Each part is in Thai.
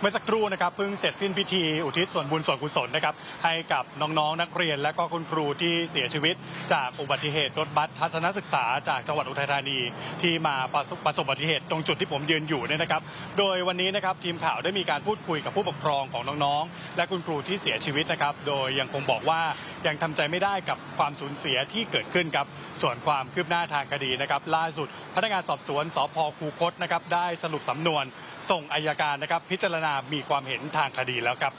เมื่อสักครู่นะครับเพิ่งเสร็จสิ้นพิธีอุทิศส่วนบุญส่วนกุศลนะครับให้กับน้องๆนักเรียนและก็คุณครูที่เสียชีวิต จากอุบัติเหตุรถบัสทัศนศึกษาจากจังหวัดอุทัยธานี ที่มาประสบประสบอุบัติเหตุตรงจุดที่ผมยืนอยู่เนี่ยนะครับ โดยวันนี้นะครับทีมข่าวได้มีการพูดคุยกับผู้ปกครองของน้องๆ และคุณครูที่เสียชีวิตนะครับ โดยยังคงบอกว่ายังทำใจไม่ได้กับความสูญเสียที่เกิดขึ้นครับส่วนความคืบหน้าทางคดีนะครับ ล่าสุดพนักงานสอบสวนสพคูคตนะครับได้สรุปสำนวน ส่งอายการนะครับ พิจารณามีความเห็นทางคดีแล้วครับ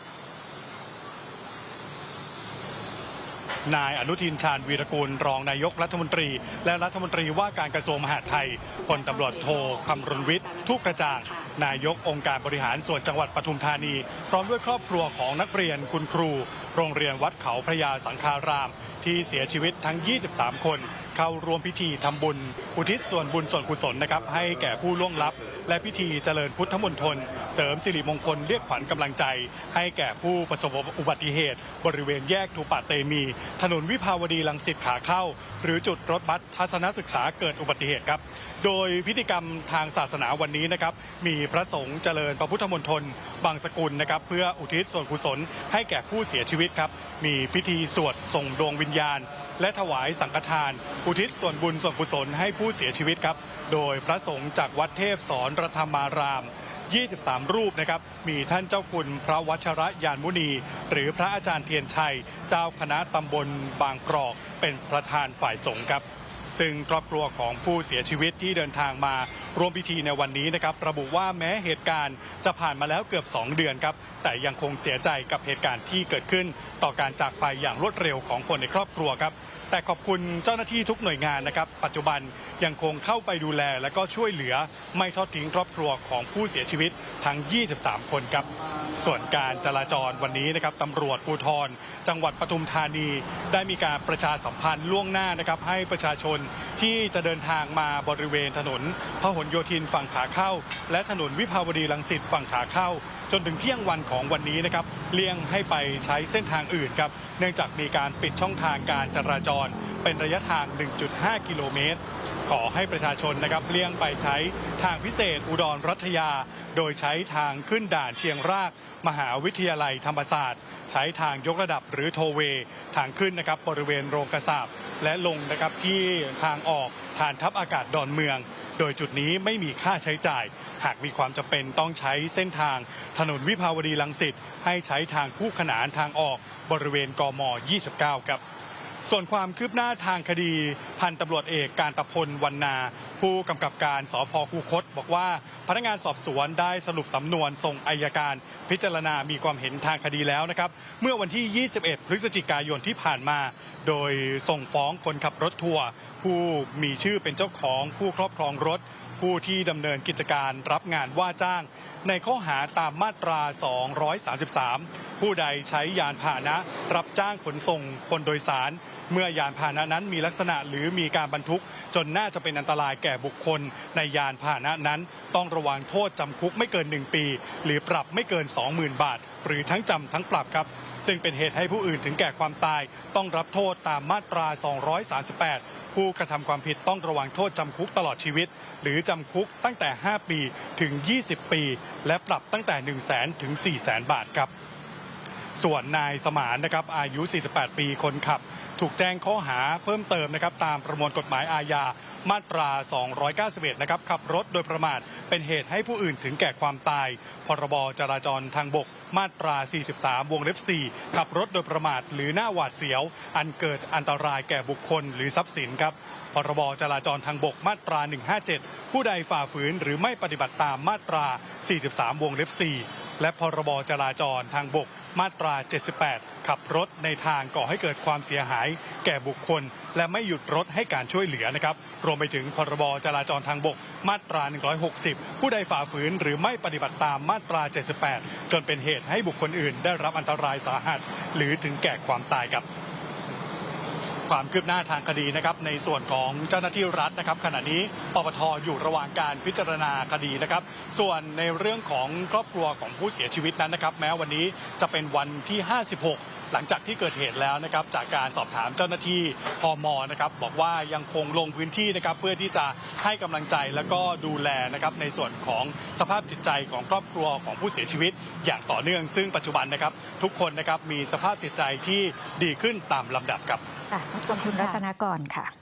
นายอนุทินชาญวีรกูล รองนายกรัฐมนตรี และรัฐมนตรีว่าการกระทรวงมหาดไทยพลตำรวจโทคำรณวิทย์ทุกกระจ่าง นายกองค์การบริหารส่วนจังหวัดปทุมธานี พร้อมด้วยครอบครัวของนักเรียนคุณครู โรงเรียนวัดเขาพระยาสังฆาราม ที่เสียชีวิตทั้ง 23 คน เข้าร่วมพิธีทำบุญ อุทิศส่วนบุญส่วนกุศลนะครับให้แก่ผู้ล่วงลับ และพิธีเจริญพุทธมนตรเสริมสิริมงคลเรียกขวัญกำลังใจ ให้แก่ผู้ประสบอุบัติเหตุ บริเวณแยกทูปะเตมี ถนนวิภาวดีลังสิตขาเข้า หรือจุดรถบัสทัศนศึกษาเกิดอุบัติเหตุครับ โดยพิธีกรรมทางศาสนาวันนี้นะครับมีพระสงฆ์เจริญพระพุทธมนตรบางสกุลนะครับเพื่ออุทิศส่วนกุศลให้แก่ผู้เสียชีวิตครับมีพิธีสวดส่งดวงวิญญาณ และถวายสังฆทาน อุทิศส่วนบุญส่วนกุศลให้ผู้เสียชีวิตครับ โดยพระสงฆ์จากวัดเทพสอนรธรรมาราม 23 รูปนะครับ มีท่านเจ้าคุณพระวัชระยานมุนี หรือพระอาจารย์เทียนชัย เจ้าคณะตำบลบางปรอก เป็นประธานฝ่ายสงฆ์ครับ ซึ่งครอบครัวของผู้เสียชีวิตที่เดินทางมาร่วมพิธีในวันนี้นะครับ ระบุว่าแม้เหตุการณ์จะผ่านมาแล้วเกือบ 2 เดือนครับ แต่ยังคงเสียใจกับเหตุการณ์ที่เกิดขึ้น ต่อการจากไปอย่างรวดเร็วของคนในครอบครัวครับแต่ขอบคุณเจ้าหน้าที่ทุกหน่วยงานนะครับ ปัจจุบันยังคงเข้าไปดูแล และก็ช่วยเหลือไม่ทอดทิ้งครอบครัวของผู้เสียชีวิตทั้ง 23 คนครับ ส่วนการจราจรวันนี้นะครับตำรวจภูธรจังหวัดปทุมธานี ได้มีการประชาสัมพันธ์ล่วงหน้านะครับ ให้ประชาชนที่จะเดินทางมาบริเวณถนนพหลโยธินฝั่งขาเข้า และถนนวิภาวดีรังสิตฝั่งขาเข้า จนถึงเที่ยงวันของวันนี้นะครับเลี่ยงให้ไปใช้เส้นทางอื่นครับเนื่องจากมีการปิดช่องทางการจราจร เป็นระยะทาง 1.5 กิโลเมตร ขอให้ประชาชนนะครับเลี่ยงไปใช้ทางพิเศษอุดรรัฐยา โดยใช้ทางขึ้นด่านเชียงราก มหาวิทยาลัยธรรมศาสตร์ ใช้ทางยกระดับหรือโทเว ทางขึ้นนะครับบริเวณโรงกระสาบและลงนะครับที่ทางออกฐานทัพอากาศดอนเมือง โดยจุดนี้ไม่มีค่าใช้จ่าย หากมีความจำเป็นต้องใช้เส้นทาง ถนนวิภาวดีรังสิตให้ใช้ทางคู่ขนานทางออกบริเวณกม 29 ครับ ส่วนความคืบหน้าทางคดีพันตำรวจเอกการตะพลวันนา ผู้กำกับการสพคูคต บอกว่าพนักงานสอบสวนได้สรุปสำนวนส่งอายการ พิจารณามีความเห็นทางคดีแล้วนะครับ เมื่อวันที่ 21 พฤศจิกายนที่ผ่านมา โดยส่งฟ้องคนขับรถทัวร์ผู้มีชื่อเป็นเจ้าของผู้ครอบครองรถ ผู้ที่ดำเนินกิจการรับงานว่าจ้าง ในข้อหาตามมาตรา 233 ผู้ใดใช้ยานพาหนะ รับจ้างขนส่งคนโดยสาร เมื่อยานพาหนะนั้นมีลักษณะหรือมีการบรรทุก จนน่าจะเป็นอันตรายแก่บุคคล ในยานพาหนะนั้น ต้องระวังโทษจำคุกไม่เกิน 1 ปี หรือปรับไม่เกิน 20,000 บาท หรือทั้งจำทั้งปรับครับ ซึ่งเป็นเหตุให้ผู้อื่นถึงแก่ความตาย ต้องรับโทษตามมาตรา 238 ผู้กระทำความผิดต้องระวังโทษจำคุกตลอดชีวิต หรือจำคุกตั้งแต่ 5 ปีถึง 20 ปี และปรับตั้งแต่ 1 0 0 0 0แถึง4 0 0 0 0 0บาทครับ ส่วนนายสมานนะครับอายุ 48 ปีคนขับ ถูกแจ้งข้อหาเพิ่มเติมนะครับตามประมวลกฎหมายอาญามาตรา 291 นะครับขับรถโดยประมาทเป็นเหตุให้ผู้อื่นถึงแก่ความตาย พรบจราจรทางบกมาตรา 43 วงเล็บ 4 ขับรถโดยประมาทหรือหน้าหวาดเสียว อันเกิดอันตรายแก่บุคคลหรือทรัพย์สินครับพรบจราจรทางบกมาตรา 157 ผู้ใดฝ่าฝืนหรือไม่ปฏิบัติตามมาตรา 43 วงเล็บ 4 และพรบจราจรทางบก มาตรา 78 ขับรถในทางก่อให้เกิดความเสียหาย แก่บุคคล และไม่หยุดรถให้การช่วยเหลือนะครับ รวมไปถึงพรบจราจรทางบก มาตรา 160 ผู้ใดฝ่าฝืนหรือไม่ปฏิบัติตามมาตรา 78 จนเป็นเหตุให้บุคคลอื่น ได้รับอันตรายสาหัส หรือถึงแก่ความตายครับ ความคืบหน้าทางคดีนะครับในส่วนของเจ้าหน้าที่รัฐนะครับขณะนี้ปปทอยู่ระหว่างการพิจารณาคดีนะครับ ส่วนในเรื่องของครอบครัวของผู้เสียชีวิตนั้นนะครับ แม้วันนี้จะเป็นวันที่ 56 หลังจากที่เกิดเหตุแล้วนะครับจากการสอบถามเจ้าหน้าที่พมนะครับบอกว่ายังคงลงพื้นที่นะครับเพื่อที่จะให้กำลังใจแล้วก็ดูแลนะครับในส่วนของสภาพจิตใจของครอบครัวของผู้เสียชีวิต อย่างต่อเนื่องซึ่งปัจจุบันนะครับทุกคนนะครับมีสภาพจิตใจที่ดีขึ้นตามลำดับครับขอบคุณคุณรัตนากรค่ะ